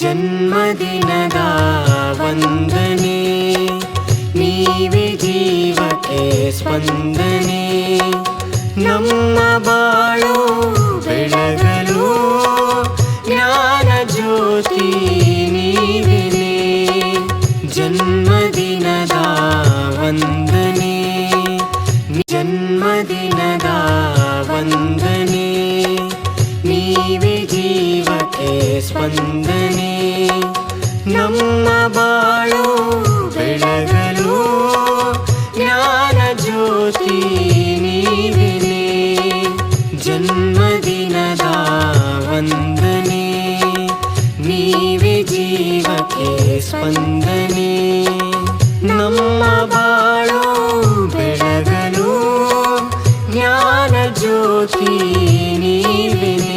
ಜನ್ಮದಿನದ ವಂದನೆ ನೀವೇ ಜೀವಕ್ಕೆ ಸ್ಪಂದನೆ ನಮ್ಮ ಬಾಳು ಬೆಳಗಲು ಜ್ಞಾನ ಜ್ಯೋತಿ ನೀವಿನೇ ಜನ್ಮದಿನದ ವಂದನೆ ಜನ್ಮದಿನದ ವಂದನೆ ನೀವೇ ಜೀವಕ್ಕೆ ಸ್ಪಂದನೆ ನಮ್ಮ ಬಾಳು ಬೆಳಗಲು ಜ್ಞಾನ ಜ್ಯೋತಿ ನೀವಿನೇ ಜನ್ಮದಿನದ ವಂದನೆ ನೀವೇ ಜೀವಕ್ಕೆ ಸ್ಪಂದನೆ ನಮ್ಮ ಬಾಳು ಬೆಳಗಲು ಜ್ಞಾನ ಜ್ಯೋತಿ ನೀವಿನೇ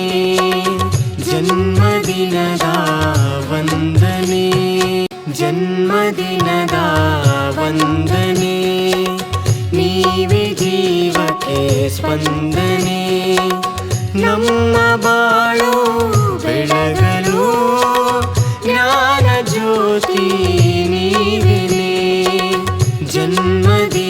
सदा वन्दने नीवे जीवके स्पन्दने नम्म बाळो बेळगलो ज्ञानज्योति नीविने जन्मदि